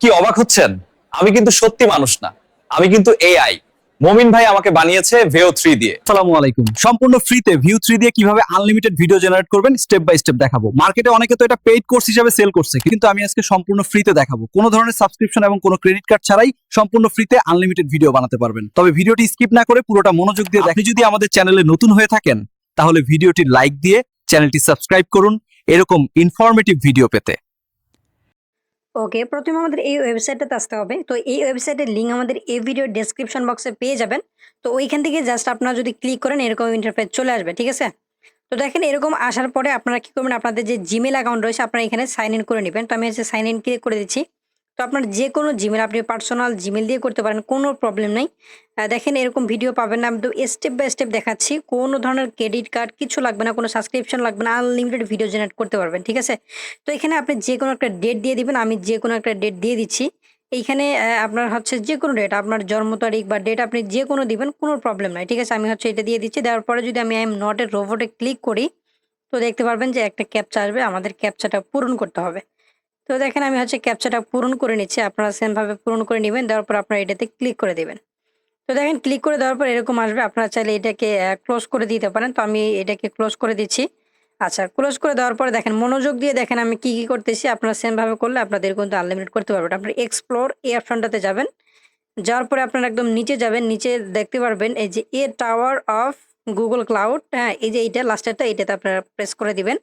কি অবাক হচ্ছেন? আমি কিন্তু সত্যি মানুষ না। আমি কিন্তু এআই মমিন ভাই আমাকে বানিয়েছে ভেও থ্রি দিয়ে। সালামু আলাইকুম। সম্পূর্ণ ফ্রিতে ভিউ থ্রি দিয়ে কীভাবে আনলিমিটেড ভিডিও জেনারেট করবেন স্টেপ বাই স্টেপ দেখাবো। মার্কেটে অনেকে তো এটা পেইড কোর্স হিসেবে সেল করছে কিন্তু আমি আজকে সম্পূর্ণ ফ্রিতে দেখাবো। কোনো ধরনের সাবস্ক্রিপশন এবং কোনো ক্রেডিট কার্ড ছাড়াই সম্পূর্ণ ফ্রিতে আনলিমিটেড ভিডিও বানাতে পারবেন। তবে ভিডিওটি স্কিপ না করে পুরোটা মনোযোগ দিয়ে আপনি যদি আমাদের চ্যানেলে নতুন হয়ে থাকেন তাহলে ভিডিওটি লাইক দিয়ে চ্যানেলটি সাবস্ক্রাইব করুন। এরকম ইনফরমেটিভ ভিডিও পেতে। ওকে প্রথমে আমাদের এই ওয়েবসাইটটাতে আসতে হবে। তো এই ওয়েবসাইটের লিঙ্ক আমাদের এই ভিডিও ডেসক্রিপশন বক্সে পেয়ে যাবেন। তো ওইখান থেকে জাস্ট আপনারা যদি ক্লিক করেন, এরকম ইন্টারফেস চলে আসবে, ঠিক আছে? তো দেখেন, এরকম আসার পরে আপনারা কী করবেন? আপনাদের যে জিমেল অ্যাকাউন্ট রয়েছে, আপনারা এখানে সাইন ইন করে নেবেন। তো আমি হচ্ছে সাইন ইন ক্লিক করে দিচ্ছি। তো আপনার যে কোনো জিমেল, আপনি পার্সোনাল জিমেল দিয়ে করতে পারেন, কোনো প্রবলেম নেই। দেখেন এরকম ভিডিও পাবেন না আমি তো স্টেপ বাই স্টেপ দেখাচ্ছি। কোনো ধরনের ক্রেডিট কার্ড কিছু লাগবে না, কোনো সাবস্ক্রিপশন লাগবে না আনলিমিটেড ভিডিও জেনারেট করতে পারবেন, ঠিক আছে? তো এখানে আপনি যে কোনো একটা ডেট দিয়ে দিবেন, আমি যে কোনো একটা ডেট দিয়ে দিচ্ছি। এইখানে আপনার হচ্ছে যে কোনো ডেট আপনার জন্ম তারিখ বা ডেট আপনি যে কোনো দিবেন, কোনো প্রবলেম নাই, ঠিক আছে? আমি হচ্ছে এটা দিয়ে দিচ্ছি, দেওয়ার পরে যদি আমি আই এম নট এ রোবটে ক্লিক করি, তো দেখতে পারবেন যে একটা ক্যাপচা আসবে, আমাদের ক্যাপচাটা পূরণ করতে হবে। তো দেখেন আমি হচ্ছে ক্যাপচাটা পূরণ করে নিচ্ছি। আপনারা সেমভাবে পূরণ করে নেবেন, দেওয়ার পর আপনারা এটাতে ক্লিক করে দেবেন। তো দেখেন ক্লিক করে দেওয়ার পর এরকম আসবে। আপনারা চাইলে এটাকে ক্লোজ করে দিতে পারেন। তো আমি এটাকে ক্লোজ করে দিচ্ছি। আচ্ছা ক্লোজ করে দেওয়ার পরে দেখেন মনোযোগ দিয়ে দেখেন আমি কি কি করতেছি। আপনারা সেমভাবে করলে আপনাদের কিন্তু আনলিমিটেড করতে পারবেন। আপনার এক্সপ্লোর এই যাবেন। যাওয়ার পরে আপনারা একদম নিচে যাবেন। নিচে দেখতে পারবেন এই যে a tower of Google cloud হ্যাঁ এই যে এইটা লাস্টেরটা এইটাতে আপনারা প্রেস করে দিবেন।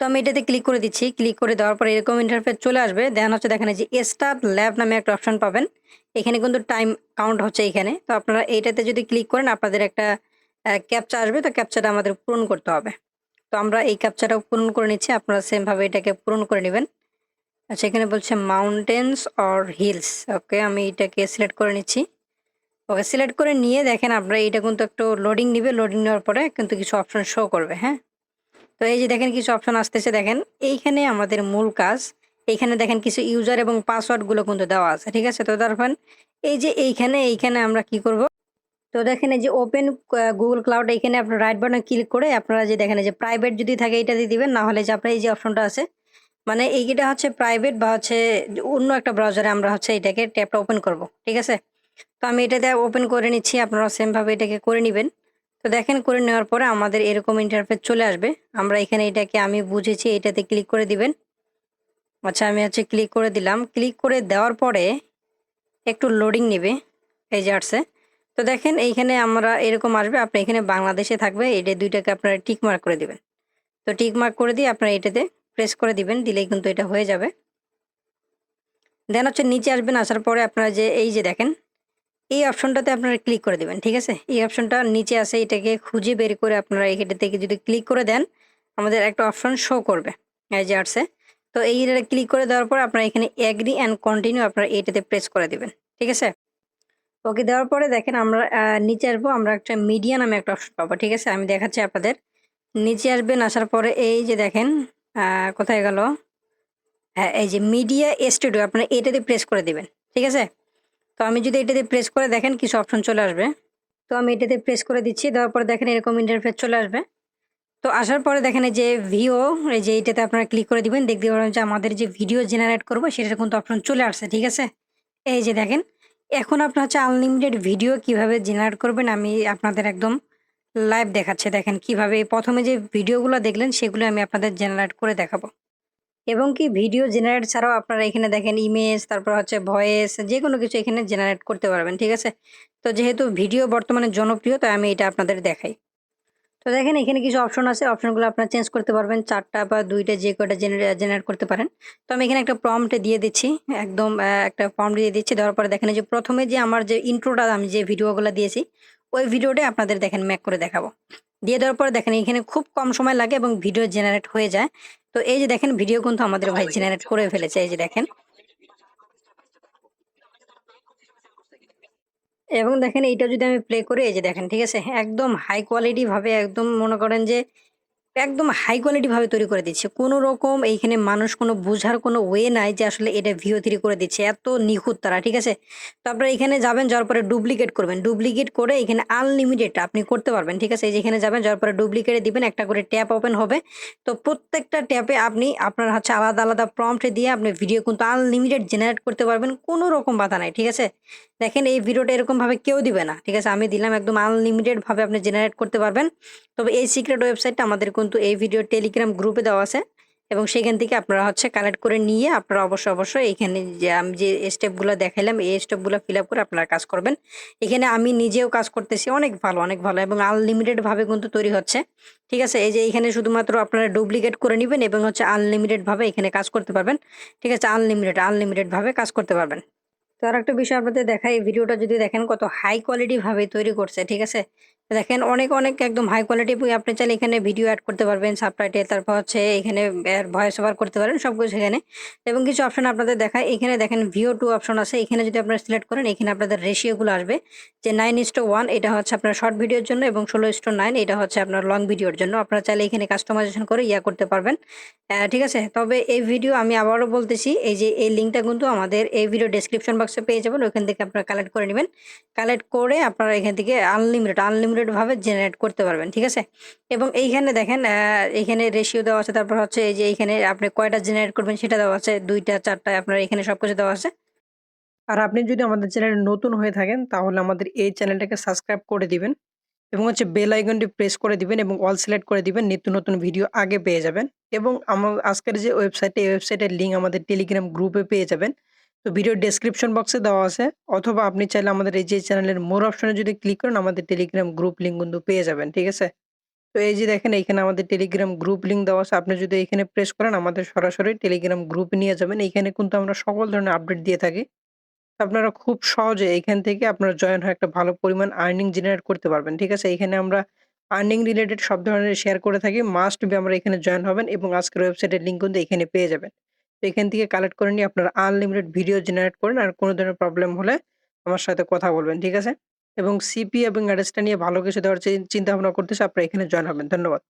তো আমি এটাতে ক্লিক করে দিচ্ছি। ক্লিক করে দেওয়ার পরে এরকম ইন্টারফেস চলে আসবে। দেন হচ্ছে দেখেন যে স্টার্ট ল্যাব নামে একটা অপশন পাবেন। এখানে কিন্তু টাইম কাউন্ট হচ্ছে এখানে। তো আপনারা এইটাতে যদি ক্লিক করেন, আপনাদের একটা ক্যাপচা আসবে। তো ক্যাপচাটা আমাদের পূরণ করতে হবে। তো আমরা এই ক্যাপচাটাও পূরণ করে নিচ্ছি। আপনারা সেমভাবে এটাকে পূরণ করে নেবেন। আচ্ছা এখানে বলছে মাউন্টেন্স অর হিলস ওকে আমি এটাকে সিলেক্ট করে নিচ্ছি। ওকে সিলেক্ট করে নিয়ে দেখেন, আপনারা এটা কিন্তু একটু লোডিং নিবে। লোডিং নেওয়ার পরে কিন্তু কিছু অপশন শো করবে। হ্যাঁ? তো এই যে দেখেন কিছু অপশন আসতেছে দেখেন। এইখানে আমাদের মূল কাজ, এইখানে দেখেন কিছু ইউজার এবং পাসওয়ার্ডগুলো কিন্তু দেওয়া আছে, ঠিক আছে? তো তারপর এই যে এইখানে এইখানে আমরা কি করব? তো দেখেন এই যে ওপেন গুগল ক্লাউড এইখানে আপনার রাইট বাটনে ক্লিক করে আপনারা যে দেখেন এই যে প্রাইভেট যদি থাকে এটা দিয়ে দিবেন না হলে যে আপনার এই যে অপশনটা আছে মানে এইটা হচ্ছে প্রাইভেট বা হচ্ছে অন্য একটা ব্রাউজারে আমরা হচ্ছে এটাকে ট্যাবটা ওপেন করব, ঠিক আছে? তো আমি এটাতে ওপেন করে নিচ্ছি, আপনারা সেমভাবে এটাকে করে নেবেন। তো দেখেন, করে নেওয়ার পরে আমাদের এরকম ইন্টারফেস চলে আসবে। আমরা এখানে এটাকে আমি বুঝেছি, এটাতে ক্লিক করে দিবেন। আচ্ছা আমি হচ্ছে ক্লিক করে দিলাম। ক্লিক করে দেওয়ার পরে একটু লোডিং নেবে, এই যে আসছে। তো দেখেন, এইখানে আমরা এরকম আসবে, আপনি এখানে বাংলাদেশে থাকবে, এটা দুইটাকে আপনারা টিক মার্ক করে দিবেন। তো টিক মার্ক করে দিয়ে আপনারা এটাতে প্রেস করে দিবেন, দিলেই কিন্তু এটা হয়ে যাবে। দেন হচ্ছে নিচে আসবেন, আসার পরে আপনারা যে, এই যে দেখেন এই অপশনটাতে আপনারা ক্লিক করে দিবেন, ঠিক আছে? এই অপশনটা নিচে আছে, এটাকে খুঁজে বের করে আপনারা এটা থেকে যদি ক্লিক করে দেন, আমাদের একটা অপশন শো করবে, এই যে আসছে। তো এই ক্লিক করে দেওয়ার পর আপনারা এখানে অ্যাগ্রি অ্যান্ড কন্টিনিউ আপনারা এইটাতে প্রেস করে দিবেন, ঠিক আছে? ওকে দেওয়ার পরে দেখেন আমরা নিচে আসব, আমরা একটা মিডিয়া নামে একটা অপশন পাবো, ঠিক আছে? আমি দেখাচ্ছি আপনাদের। নিচে আসবেন, আসার পরে এই যে দেখেন কোথায় গেল? হ্যাঁ এই যে মিডিয়া স্টুডিও আপনারা এটাতে প্রেস করে দিবেন, ঠিক আছে? তো আমি যদি এটাতে প্রেস করে দেখেন কিছু অপশন চলে আসবে। তো আমি এটাতে প্রেস করে দিচ্ছি, দেওয়ার পরে দেখেন এরকম ইন্টারফেস চলে আসবে। তো আসার পরে দেখেন যে ভিও এই যে এইটাতে আপনারা ক্লিক করে দিবেন, দেখতে পাবেন যে আমাদের যে ভিডিও জেনারেট করব, সেটার কিন্তু অপশন চলে আসছে, ঠিক আছে? এই যে দেখেন, এখন আপনার হচ্ছে আনলিমিটেড ভিডিও কীভাবে জেনারেট করবেন, আমি আপনাদের একদম লাইভ দেখাচ্ছে, দেখেন কীভাবে প্রথমে যে ভিডিওগুলো দেখলেন, সেগুলো আমি আপনাদের জেনারেট করে দেখাবো। এবং কি ভিডিও জেনারেট ছাড়াও আপনারা এখানে দেখেন ইমেজ তারপর হচ্ছে ভয়েস যে কোনো কিছু এখানে জেনারেট করতে পারবেন, ঠিক আছে? তো যেহেতু ভিডিও বর্তমানে জনপ্রিয়, তাই আমি এটা আপনাদের দেখাই। তো দেখেন এখানে কিছু অপশন আছে অপশনগুলো আপনারা চেঞ্জ করতে পারবেন, চারটা বা দুইটা যে কটা জেনারেট করতে পারেন। তো আমি এখানে একটা প্রম্পট দিয়ে দিচ্ছি, একদম একটা প্রম্পট দিয়ে দিচ্ছি, দেওয়ার পরে দেখেন যে প্রথমে যে আমার যে ইন্ট্রোটা আমি যে ভিডিওগুলো দিয়েছি, ওই ভিডিওটাই আপনাদের দেখেন ম্যাক করে দেখাবো। দিয়ে দেওয়ার পরে দেখেন এখানে খুব কম সময় লাগে এবং ভিডিও জেনারেট হয়ে যায়। তো এই যে দেখেন, ভিডিও কিন্তু আমাদের ভাই জেনারেট করে ফেলেছে, এই যে দেখেন। এবং দেখেন, এইটা যদি আমি প্লে করি, এই যে দেখেন, ঠিক আছে? একদম হাই কোয়ালিটি ভাবে, একদম মনে করেন যে একদম হাই কোয়ালিটি ভাবে তৈরি করে দিচ্ছে। কোনো রকম এইখানে মানুষ কোনো বুঝার কোনো ওয়ে নাই যে আসলে এটা VO3 করে দিচ্ছে। এত নিখুঁত তারা, ঠিক আছে? তো আপনারা এখানে যাবেন, যাওয়ার পরে ডুপ্লিকেট করবেন। ডুপ্লিকেট করে এখানে আনলিমিটেড আপনি করতে পারবেন, ঠিক আছে? এই যে এখানে যাবেন, যাওয়ার পরে ডুপ্লিকেটে দিবেন, একটা করে ট্যাপ ওপেন হবে। তো প্রত্যেকটা ট্যাপে আপনি আপনার হচ্ছে আলাদা, আলাদা প্রম্পট দিয়ে আপনি ভিডিও কিন্তু আনলিমিটেড জেনারেট করতে পারবেন। কোনো রকম বাধা নাই, ঠিক আছে? দেখেন এই ভিডিওটা এরকমভাবে কেউ দিবে না, ঠিক আছে? আমি দিলাম একদম আনলিমিটেড ভাবে আপনি জেনারেট করতে পারবেন। তবে এই সিক্রেট ওয়েবসাইটটা আমাদের কিন্তু এই ভিডিও টেলিগ্রাম গ্রুপে দেওয়া আছে এবং সেখান থেকে আপনারা হচ্ছে কালেক্ট করে নিয়ে আপনারা অবশ্যই, অবশ্যই এইখানে যে আমি যে স্টেপগুলো দেখাইলাম এই স্টেপগুলো ফিল আপ করে আপনারা কাজ করবেন। এখানে আমি নিজেও কাজ করতেছি। অনেক ভালো, অনেক ভালো এবং আনলিমিটেড ভাবে কিন্তু তৈরি হচ্ছে। ঠিক আছে? এই যে এখানে শুধুমাত্র আপনারা ডুপ্লিকেট করে নিবেন এবং হচ্ছে আনলিমিটেড ভাবে এখানে কাজ করতে পারবেন। ঠিক আছে? আনলিমিটেড, আনলিমিটেড ভাবে কাজ করতে পারবেন। তো আর একটা বিষয় আপনাদের দেখাই, এই ভিডিওটা যদি দেখেন কত হাই কোয়ালিটি ভাবে তৈরি করছে, ঠিক আছে? দেখেন অনেক, অনেক একদম হাই কোয়ালিটি বই আপনি চাইলে এখানে ভিডিও অ্যাড করতে পারবেন, সাবটাইটেল তারপর হচ্ছে এখানে ভয়েস ওভার করতে পারেন সবকিছু এখানে এবং কিছু অপশন আপনাদের দেখায়। এখানে দেখেন ভিও টু অপশন আছে। এখানে যদি আপনারা সিলেক্ট করেন এখানে আপনাদের রেশিও গুলো আসবে যে 9:1 এটা হচ্ছে আপনার শর্ট ভিডিওর জন্য এবং 16:9 এটা হচ্ছে আপনার লং ভিডিওর জন্য। আপনারা চাইলে এখানে কাস্টমাইজেশন করে ইয়া করতে পারবেন। ঠিক আছে? তবে এই ভিডিও আমি আবারও বলতেছি এই যে এই লিঙ্কটা কিন্তু আমাদের এই ভিডিও ডেসক্রিপশন বক্সে পেয়ে যাবেন। ওইখান থেকে আপনারা কালেক্ট করে নিবেন। কালেক্ট করে আপনারা এখান থেকে আনলিমিটেড, আনলিমিটেড ভাবে জেনারেট করতে পারবেন, ঠিক আছে? এবং এইখানে দেখেন এইখানে রেশিও দেওয়া আছে। তারপর হচ্ছে এই যে এইখানে আপনি কয়টা জেনারেট করবেন সেটা দেওয়া আছে। ২ টা ৪ টা আপনার এখানে সব কিছু দেওয়া আছে। আর আপনি যদি আমাদের চ্যানেলে নতুন হয়ে থাকেন তাহলে আমাদের এই চ্যানেলটাকে সাবস্ক্রাইব করে দিবেন এবং হচ্ছে বেল আইকনটি প্রেস করে দিবেন এবং অল সিলেক্ট করে দিবেন নিত্য নতুন ভিডিও আগে পেয়ে যাবেন এবং আমার আজকের যে ওয়েবসাইটে এই ওয়েবসাইটের লিঙ্ক আমাদের টেলিগ্রাম গ্রুপে পেয়ে যাবেন তো ভিডিও ডেসক্রিপশন বক্সে দেওয়া আছে অথবা আপনি চাইলে আমাদের এই যে চ্যানেলের মোর অপশনে যদি ক্লিক করেন, আমাদের টেলিগ্রাম গ্রুপ লিঙ্ক কিন্তু পেয়ে যাবেন, ঠিক আছে তো এই যে দেখেন, এইখানে আমাদের টেলিগ্রাম গ্রুপ লিঙ্ক দেওয়া আছে আপনি যদি এখানে প্রেস করেন, আমাদের সরাসরি টেলিগ্রাম গ্রুপ নিয়ে যাবেন এইখানে কিন্তু আমরা সকল ধরনের আপডেট দিয়ে থাকি আপনারা খুব সহজে এখান থেকে আপনারা জয়েন হয়ে একটা ভালো পরিমাণ আর্নিং জেনারেট করতে পারবেন। ঠিক আছে? এখানে আমরা আর্নিং রিলেটেড সব ধরনের শেয়ার করে থাকি। মাস্ট বি আমরা এখানে জয়েন হবেন এবং আজকের ওয়েবসাইটের লিঙ্ক কিন্তু এখানে পেয়ে যাবেন। এখান থেকে কালেক্ট করে নিয়ে আপনার আনলিমিটেড ভিডিও জেনারেট করেন আর কোনো ধরনের প্রবলেম হলে আমার সাথে কথা বলবেন। ঠিক আছে? এবং সিপি এবং অ্যাড্রেসটা নিয়ে ভালো কিছু দেওয়ার চিন্তা ভাবনা করতেছে আপনারা এখানে জয়েন হবেন। ধন্যবাদ।